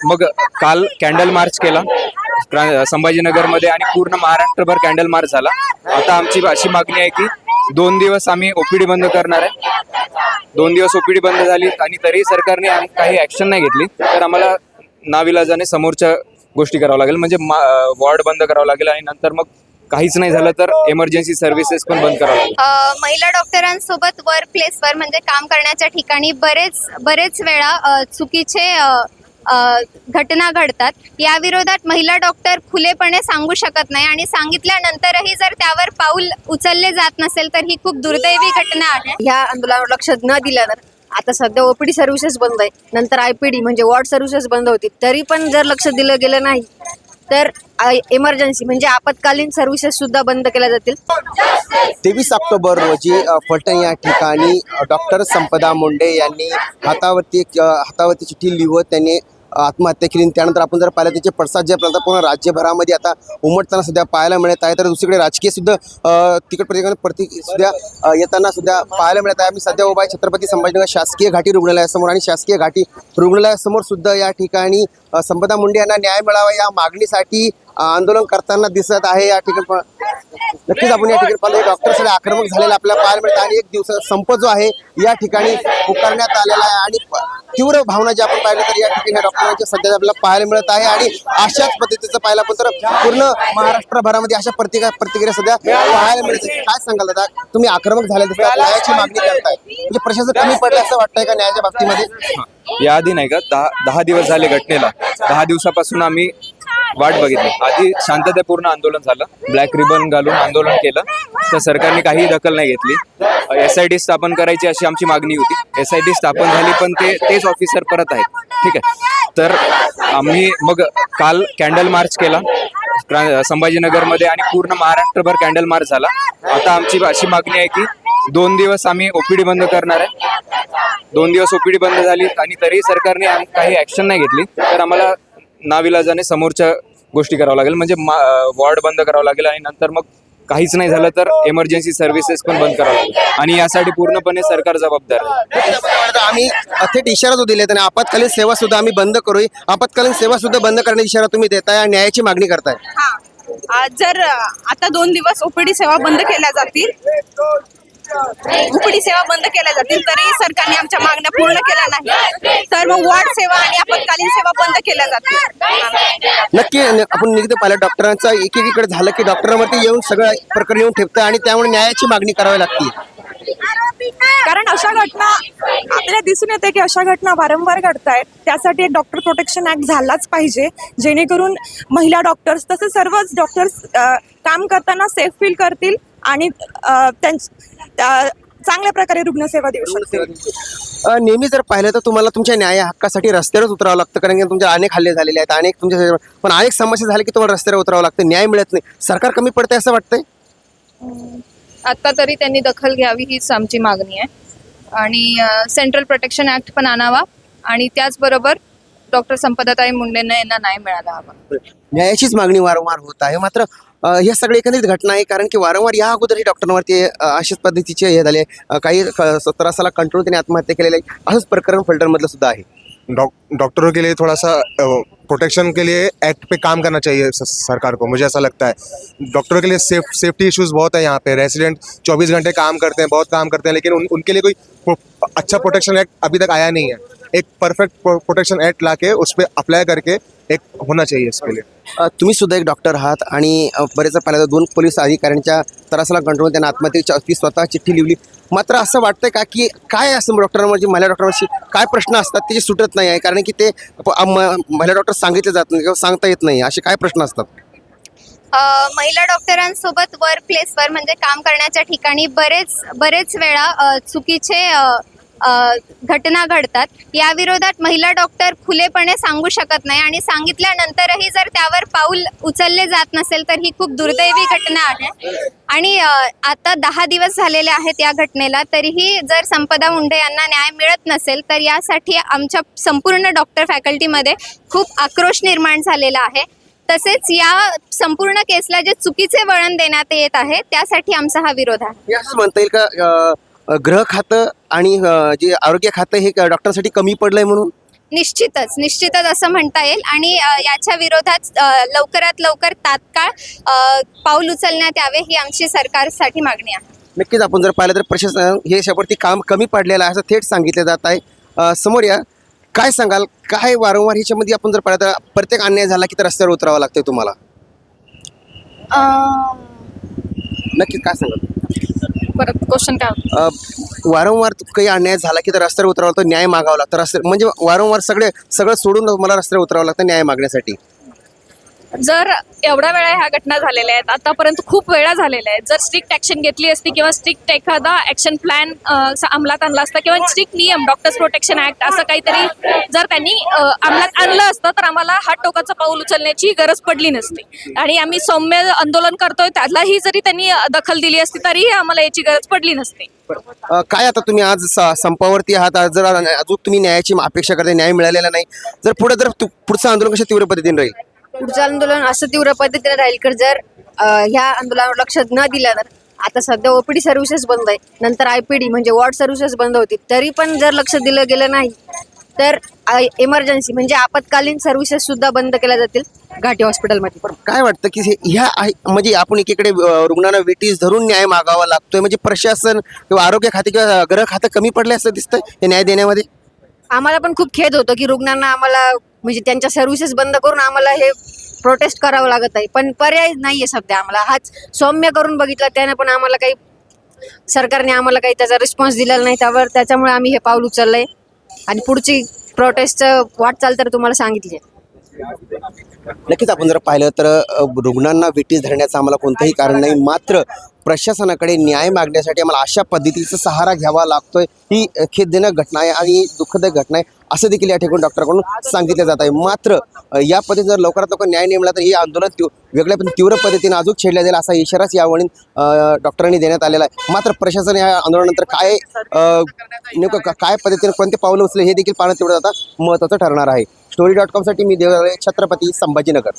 मग काल कॅन्डल मार्च केला. संभाजीनगरमध्ये आणि पूर्ण महाराष्ट्रभर कॅन्डल मार्च झाला. आता आमची अशी मागणी आहे की दोन दिवस आम्ही ओपीडी बंद करणार आहे. दोन दिवस ओपीडी बंद झाली आणि तरीही सरकारने काही ऍक्शन नाही घेतली. तर आम्हाला नाविलाजाने समोरच्या गोष्टी करावं लागेल. म्हणजे वॉर्ड बंद करावं लागेल आणि नंतर मग काहीच नाही झालं तर एमर्जन्सी सर्व्हिसेस पण बंद करावं महिला डॉक्टरांसोबत वर्क प्लेसवर म्हणजे काम करण्याच्या ठिकाणी बरेच बरेच वेळा चुकीचे घटना घडतात. या विरोधात महिला डॉक्टर खुलेपणे सांगू शकत नाही आणि सांगितल्यानंतरही जर त्यावर पाऊल उचलले जात नसेल तर ही खूप दुर्दैवी घटना आहे. ह्या आंदोलनावर लक्ष न दिल्यावर आता सध्या ओपीडी सर्व्हिसेस बंद आहे. नंतर आयपीडी म्हणजे वॉर्ड सर्व्हिसेस बंद होती. तरी पण जर लक्ष दिलं गेलं नाही तर इमर्जन्सी म्हणजे आपत्कालीन सर्व्हिसेस सुद्धा बंद केल्या जातील. तेवीस ऑक्टोबर रोजी फलटण या ठिकाणी डॉक्टर संपदा मुंडे यांनी हातावरती हातावरती चिठ्ठी लिहत त्यांनी आत्महत्या केली आणि त्यानंतर आपण जर पाहिलं त्याचे पडसाद जे आपल्याला पूर्ण राज्यभरामध्ये आता उमटताना सध्या पाहायला मिळत आहे तर दुसरीकडे राजकीय सुद्धा तिकट तिकड प्रति सुद्धा येताना सुद्धा पाहायला मिळत आहे. आम्ही सध्या उभा आहे छत्रपती संभाजीनगर शासकीय घाटी रुग्णालयासमोर आणि शासकीय घाटी रुग्णालयासमोर सुद्धा या ठिकाणी संपदा मुंडे यांना न्याय मिळावा या मागणीसाठी आंदोलन करताना दिसत आहे. या ठिकाणी नक्कीच आपण या ठिकाणी पाहिलं डॉक्टर आक्रमक झालेला आपल्याला पाहायला मिळतं आणि एक दिवस संप जो आहे या ठिकाणी पुकारण्यात आलेला आहे आणि तीव्र भावना जी आपण पाहिलं तर या ठिकाणी डॉक्टरांच्या सध्या आपल्याला पाहायला मिळत आहे आणि अशाच पद्धतीचं पाहिलं आपण तर पूर्ण महाराष्ट्रभरामध्ये अशा प्रतिका प्रतिक्रिया सध्या पाहायला मिळते काय सांगाल दादा? तुम्ही आक्रमक झाले दिसतात न्यायाची मागणी करताय. म्हणजे प्रशासन कमी पडलं असं वाटतंय का न्यायाच्या बाबतीमध्ये? याआधी नाही का दहा दहा दिवस झाले घटनेला. दहा दिवसापासून आम्ही वाट बघितली. आधी शांततापूर्ण आंदोलन झालं. ब्लॅक रिबन घालून आंदोलन केलं. तर सरकारने काही दखल नाही घेतली. एस आय टी स्थापन करायची अशी आमची मागणी होती. एस आय टी स्थापन झाली पण ते तेच ऑफिसर परत आहेत. ठीक आहे. तर आम्ही मग काल कॅन्डल मार्च केला. संभाजीनगरमध्ये आणि पूर्ण महाराष्ट्रभर कॅन्डल मार्च झाला. आता आमची अशी मागणी आहे की दोन दिवस आम्ही ओपीडी बंद करणार आहे. दोन दिवस ओपीडी बंद झाली आणि तरीही सरकारने काही ऍक्शन नाही घेतली. तर आम्हाला नाविलाजाने समोरच्या गोष्टी करावं लागेल. म्हणजे वॉर्ड बंद करावं लागेल आणि नंतर मग काहीच नाही झालं तर एमर्जन्सी सर्व्हिसेस पण बंद करावं लागेल. आणि यासाठी पूर्णपणे सरकार जबाबदार आहे. आम्ही थेट इशारा जो दिले आणि आपत्कालीन सेवा सुद्धा आम्ही बंद करू आपत्कालीन सेवा सुद्धा बंद करण्याचा इशारा तुम्ही देताय आणि न्यायाची मागणी करताय. हा. जर आता दोन दिवस ओपीडी सेवा बंद केल्या जातील ओपीडी सेवा बंद केल्या जातील तरी सरकारने आमच्या मागण्या पूर्ण केल्या नाही तर मग वॉर्ड सेवा आणि आपत्कालीन सेवा बंद केल्या जातील. नक्की आपण निगते पाहिलं डॉक्टरांचं एकीकडे झालं की डॉक्टरांवरती येऊन सगळं प्रकरण येऊन ठेवतं आणि त्यामुळे न्यायाची मागणी करावी लागते. कारण अशा घटना आपल्याला दिसून येते की अशा घटना वारंवार घडत आहेत त्यासाठी एक डॉक्टर प्रोटेक्शन ऍक्ट झालाच पाहिजे जेणेकरून महिला डॉक्टर्स तसेच सर्वच डॉक्टर्स काम करताना सेफ फील करतील. आणि चांगल्या प्रकारे रुग्णसेवा देऊ शकतील. अ, नेहमी जर पाहिलं तर तुम्हाला तुमच्या न्याय हक्कासाठी रस्त्यावरच उतरावं लागतं कारण की तुमच्या अनेक हल्ले झालेले आहेत अनेक तुमच्या पण अनेक समस्या झाल्या की तुम्हाला रस्त्यावर उतरावं लागतं न्याय मिळत नाही. सरकार कमी पडतंय असं वाटतंय? आत्ता तरी त्यांनी दखल घ्यावी हीच आमची मागणी आहे. आणि सेंट्रल प्रोटेक्शन ऍक्ट पण आणावा आणि त्याचबरोबर डॉक्टर संपदाताई मुंडेंना यांना न्याय मिळाला हवा. न्यायाचीच मागणी वारंवार होत आहे. मात्र हे सगळे एकंदरीत घटना आहे कारण की वारंवार या अगोदरही डॉक्टरांवरती अशाच पद्धतीचे हे झाले. काही क- त्रासाला कंट्रोल त्यांनी आत्महत्या केलेले आहे. असंच प्रकरण फलटणमधलं सुद्धा आहे. डॉक डॉक्टरों के लिए थोड़ा सा प्रोटेक्शन के लिए एक्ट पे काम करना चाहिए सरकार को मुझे ऐसा लगता है. डॉक्टरों के लिए सेफ़ सेफ्टी इश्यूज़ बहुत है यहाँ पे. रेसिडेंट 24 घंटे काम करते हैं बहुत काम करते हैं लेकिन उन, उनके लिए कोई अच्छा प्रोटेक्शन एक्ट अभी तक आया नहीं है. एक परफेक्ट प्रोटेक्शन एक्ट लाके उस पर अप्लाई करके एक होना चाहिए इसके लिए. तुम्ही सुद्धा एक डॉक्टर आहात आणि बरेच पाहिलं दोन पोलीस अधिकाऱ्यांच्या त्रासाला कंट्रोल त्यांना आत्महत्येची ती स्वतः चिठ्ठी लिहिली. मात्र असं वाटतंय का की काय असं डॉक्टरांवरची महिला डॉक्टरांवरची काय प्रश्न असतात त्याची सुटत नाही आहे कारण की ते महिला डॉक्टर सांगितले जात नाही किंवा सांगता येत नाही असे काय प्रश्न असतात? महिला डॉक्टरांसोबत वर्क प्लेसवर म्हणजे काम करण्याच्या ठिकाणी बरेच बरेच वेळा चुकीचे घटना घडतात. या विरोधात महिला डॉक्टर खुलेपणे सांगू शकत नाही आणि सांगितल्यानंतरही जर त्यावर पाऊल उचलले जात नसेल तर ही खूप दुर्दैवी घटना आहे. आणि आता दहा दिवस झालेले आहेत या घटनेला तरीही जर संपदा मुंडे यांना न्याय मिळत नसेल तर यासाठी आमच्या संपूर्ण डॉक्टर फॅकल्टीमध्ये खूप आक्रोश निर्माण झालेला आहे. तसेच या संपूर्ण केसला जे चुकीचे वळण देण्यात येत आहे त्यासाठी आमचा हा विरोध आहे. म्हणता येईल का गृह खातं आणि अ, जे आरोग्य खातं हे डॉक्टरांसाठी कमी पडलंय म्हणून? निश्चितच निश्चितच असं म्हणता येईल. आणि अ, याच्या विरोधात अ, लवकरात लवकर तात्काळ अ, पाऊल उचलण्यात यावे ही आमची सरकारसाठी मागणी आहे. नक्कीच आपण जर पाहिलं तर प्रशासन हे याच्यावरती काम कमी पडलेलं आहे असं थेट सांगितलं जात आहे. अ, समोर या. काय सांगाल? काय वारंवार ह्याच्यामध्ये आपण जर पाहिलं तर प्रत्येक अन्याय झाला की तर रस्त्यावर उतरावं लागतंय तुम्हाला? नक्कीच काय सांगाल? परत क्वेश्चन काय अ, वारंवार काही अन्याय झाला की तर रस्त्यावर उतरावं लागतं न्याय मागावं लागतं. रस्त्यावर म्हणजे वारंवार सगळे सगळं सोडून मला रस्त्यावर उतरावं लागतं न्याय मागण्यासाठी. जर एवढ्या वेळा ह्या घटना झालेल्या आहेत आतापर्यंत खूप वेळा झालेल्या आहेत. जर स्ट्रिक्ट ऍक्शन घेतली असती किंवा स्ट्रिक्ट एखादा ऍक्शन प्लॅन अंमलात आणला असता किंवा स्ट्रिक्ट नियम डॉक्टर्स प्रोटेक्शन ऍक्ट असं काहीतरी जर त्यांनी अंमलात आणलं असतं तर आम्हाला हात टोकाचं पाऊल उचलण्याची गरज पडली नसती. आणि आम्ही सौम्य आंदोलन करतोय त्यालाही जरी त्यांनी दखल दिली असती तरीही आम्हाला याची गरज पडली नसती. काय आता तुम्ही आज संपावरती आहात? जर अजून तुम्ही न्यायाची अपेक्षा करता न्याय मिळालेला नाही जर पुढे जर पुढचं आंदोलन कशा तीव्र पद्धतीने राहील? पुढचं आंदोलन असं तीव्र पद्धतीने राहील की जर ह्या आंदोलनावर लक्ष न दिलं तर आता सध्या ओपीडी सर्व्हिसेस बंद आहे नंतर आयपीडी म्हणजे वॉर्ड सर्व्हिसेस बंद होतील तरी पण जर लक्ष दिलं गेलं नाही तर इमर्जन्सी म्हणजे आपत्कालीन सर्व्हिसेस सुद्धा बंद केल्या जातील घाटी हॉस्पिटलमध्ये. पण काय वाटतं की हे- ह्या म्हणजे आपण एकीकडे रुग्णांना वेटीस धरून न्याय मागावा लागतोय म्हणजे प्रशासन किंवा आरोग्य खाते किंवा गृह खातं कमी पडले असं दिसतंय हे न्याय देण्यामध्ये? आम्हाला पण खूप खेद होतो की रुग्णांना आम्हाला म्हणजे त्यांच्या सर्व्हिसेस बंद करून आम्हाला हे प्रोटेस्ट करावं लागत आहे. पण पर्याय नाही आहे सध्या आम्हाला. हाच सौम्य करून बघितला त्याने पण आम्हाला काही सरकारने आम्हाला काही त्याचा रिस्पॉन्स दिलेला नाही. त्यावर त्याच्यामुळे आम्ही हे पाऊल उचललं आहे आणि पुढची प्रोटेस्टचं वाटचाल तर तुम्हाला सांगितली आहे. नक्कीच आपण जर पाहिलं तर रुग्णांना विटीस धरण्याचं आम्हाला कोणतंही कारण नाही. मात्र प्रशासनाकडे न्याय मागण्यासाठी आम्हाला अशा पद्धतीचा सहारा घ्यावा लागतोय. ही खेदजनक घटना आहे आणि दुःखदायक घटना आहे असं देखील या ठिकाणी डॉक्टरकडून सांगितलं जात आहे. मात्र या पद्धतीने जर लवकरात लवकर न्याय नेमला तर हे आंदोलन वेगळ्या पण तीव्र पद्धतीने अजून छेडल्या जाईल असा इशाराच यावेळी डॉक्टरांनी देण्यात आलेला आहे. मात्र प्रशासन या आंदोलनानंतर काय नेमकं काय पद्धतीने कोणते पावलं उचले हे देखील पाहणं तेवढं आता महत्त्वाचं ठरणार आहे. स्टोरी डॉट कॉमसाठी मी देवराळे छत्रपती संभाजीनगर.